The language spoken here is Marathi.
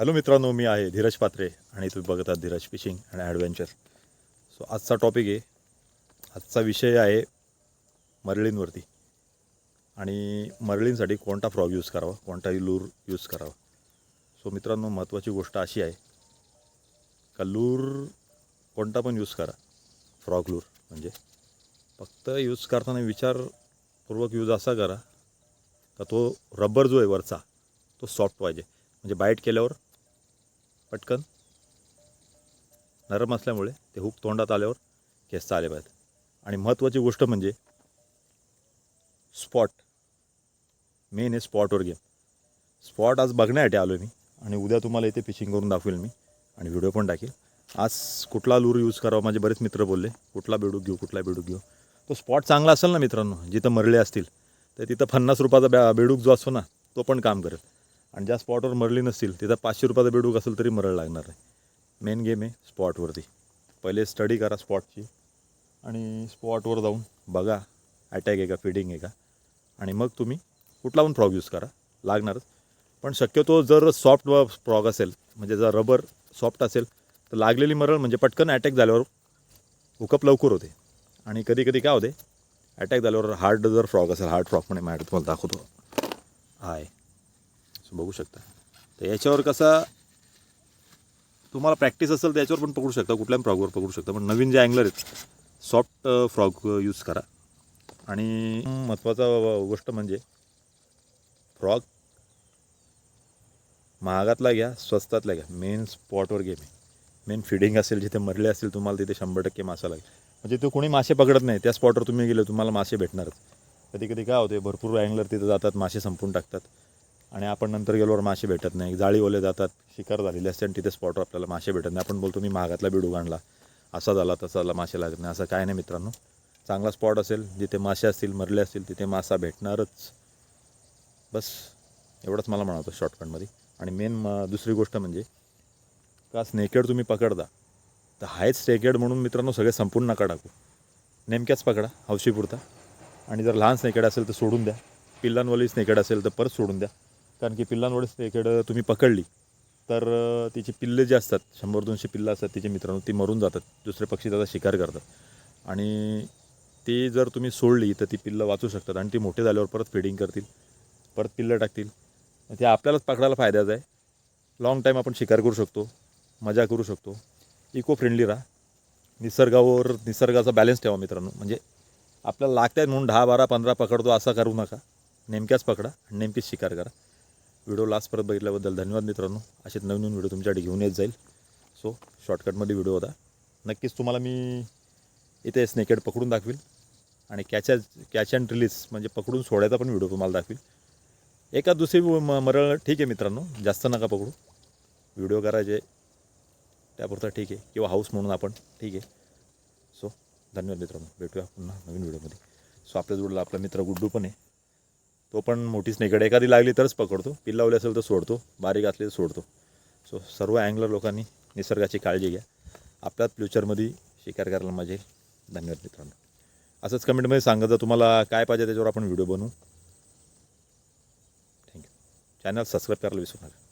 हॅलो मित्रांनो मी आहे धीरज पात्रे आणि तुम्ही बघत आहात Dheeraj fishing and adventure. So आजचा टॉपिक आहे आजचा विषय आहे मरळींवरती. आणि मरळींसाठी कोणता फ्रॉग यूज करावा कोणताही लूर यूज करावा. सो मित्रांनो महत्त्वाची गोष्ट अशी आहे का लूर कोणता पण यूज करा फ्रॉग लूर म्हणजे. फक्त यूज करताना विचारपूर्वक यूज असा करा का तो रबर जो आहे वरचा तो सॉफ्ट पाहिजे. म्हणजे बाईट केल्यावर पटकन. नरम असल्यामुळे ते हुक तोंडात आल्यावर खेचता आले पाहिजेत आणि महत्त्वाची गोष्ट म्हणजे स्पॉट. मेन आहे स्पॉटवर गेम. स्पॉट आज बघण्यासाठी आलो मी आणि उद्या तुम्हाला इथे फिशिंग करून दाखवेल मी आणि व्हिडिओ पण टाकेल. आज कुठला लूर यूज करावा माझे बरेच मित्र बोलले कुठला बेडूक घेऊ कुठला बेडूक घेऊ? तो स्पॉट चांगला असेल ना मित्रांनो जिथं मरले असतील तर तिथं पन्नास रुपयाचा बॅ बेडूक जो असतो ना तो पण काम करेल. आणि ज्या स्पॉटवर मरली नसतील तिथं पाचशे रुपयाचा बेडूक असेल तरी मरळ लागणार आहे मेन गेम आहे स्पॉटवरती पहिले स्टडी करा स्पॉटची आणि स्पॉटवर जाऊन बघा अटॅक आहे का फिडिंग आहे का? आणि मग तुम्ही कुठला पण फ्रॉग यूज करा. लागणारच. पण शक्यतो जर सॉफ्ट फ्रॉग असेल म्हणजे जर रबर सॉफ्ट असेल तर लागलेली मरळ म्हणजे पटकन अटॅक झाल्यावर उकप लवकर होते. आणि कधी कधी काय होते? अटॅक झाल्यावर हार्ड जर फ्रॉग असेल हार्ड फ्रॉग पण मॅडम तुम्हाला दाखवतो. आहे बघू शकता. तर याच्यावर कसा तुम्हाला प्रॅक्टिस असेल तर याच्यावर पण पकडू शकता कुठल्याही फ्रॉगवर पकडू शकता. पण नवीन जे अँगलर आहेत सॉफ्ट फ्रॉग यूज करा. आणि महत्त्वाचा गोष्ट म्हणजे फ्रॉग महागातला घ्या स्वस्तातला घ्या. मेन स्पॉटवर गेम आहे मेन फिडिंग असेल जिथे मरले असेल तुम्हाला तिथे शंभर टक्के मासा लागेल. म्हणजे ते कोणी मासे पकडत नाही. त्या स्पॉटवर तुम्ही गेले तुम्हाला मासे भेटणारच. कधी कधी काय होते भरपूर अँगलर तिथे जातात मासे संपून टाकतात. आणि आपण नंतर गेल्यावर मासे भेटत नाही. जाळीवाले जातात शिकार झालेली असते आणि तिथे स्पॉटवर आपल्याला मासे भेटत नाही. आपण बोलतो मी महागातला बिडू आणला असा झाला तसा झाला मासे लागत नाही. असं काय नाही मित्रांनो. चांगला स्पॉट असेल जिथे मासे असतील मरले असतील तिथे मासा भेटणारच. बस एवढंच मला म्हणावतं शॉर्टकटमध्ये आणि मेन म दुसरी गोष्ट म्हणजे का स्नेकेड तुम्ही पकडता? तर हायच स्नेकेड म्हणून मित्रांनो सगळे संपूर्ण नका टाकू. नेमक्याच पकडा हौशीपुरता. आणि जर लहान स्नेकेड असेल तर सोडून द्या. पिल्लांवाली स्नेकेड असेल तर परत सोडून द्या. कारण की पिल्लांवाली स्नेकेड तुम्ही पकडली तर तिची पिल्ले जे असतात शंभर दोनशे पिल्लं असतात तिचे मित्रांनो ती मरून जातात दुसरे पक्षी त्याचा शिकार करतात. आणि ती जर तुम्ही सोडली तर ती पिल्लं वाचू शकतात आणि ती मोठे झाल्यावर परत फिडिंग करतील परत पिल्लं टाकतील. ते आपल्यालाच पकडायला फायद्याचं आहे. लाँग टाईम आपण शिकार करू शकतो मजा करू शकतो. इको फ्रेंडली राहा. निसर्गावर निसर्गाचा बॅलन्स ठेवा मित्रांनो. म्हणजे आपल्याला लागत आहेत म्हणून दहा बारा पंधरा पकडतो असा करू नका. नेमक्याच पकडा आणि नेमकीच शिकार करा. व्हिडिओ लास्ट परत बघितल्याबद्दल धन्यवाद मित्रांनो. असेच नवीन नवीन व्हिडिओ तुमच्यासाठी घेऊन येत जाईल. सो शॉर्टकटमध्ये व्हिडिओ होता. नक्कीच तुम्हाला मी इथे स्नेकेड पकडून दाखवील. आणि कॅच कॅच अँड रिलीज म्हणजे पकडून सोडायचा पण व्हिडिओ तुम्हाला दाखवील. एका दुसरी म मरळ ठीक आहे मित्रांनो. जास्त नका पकडू. व्हिडिओ करायचे त्यापुरता ठीक आहे. किंवा हाऊस म्हणून आपण ठीक आहे. सो धन्यवाद मित्रांनो. भेटूया पुन्हा नवीन व्हिडिओमध्ये. सो आपल्या जोडला आपला मित्र गुड्डू पण आहे. तो पण मोठी स्नेकड एखादी लागली तरच पकडतो. पिल्लावली असेल तर सोडतो. बारीक असली तर सोडतो. सो सर्व अँगलर लोकांनी निसर्गाची काळजी घ्या. आपल्याच फ्युचरमध्ये शिकार करायला मजा येईल. धन्यवाद मित्रांनो. असंच कमेंटमध्ये सांगा जर तुम्हाला काय पाहिजे त्याच्यावर आपण व्हिडिओ बनवू. थँक्यू चॅनल सबस्क्राईब करायला विसरू नका.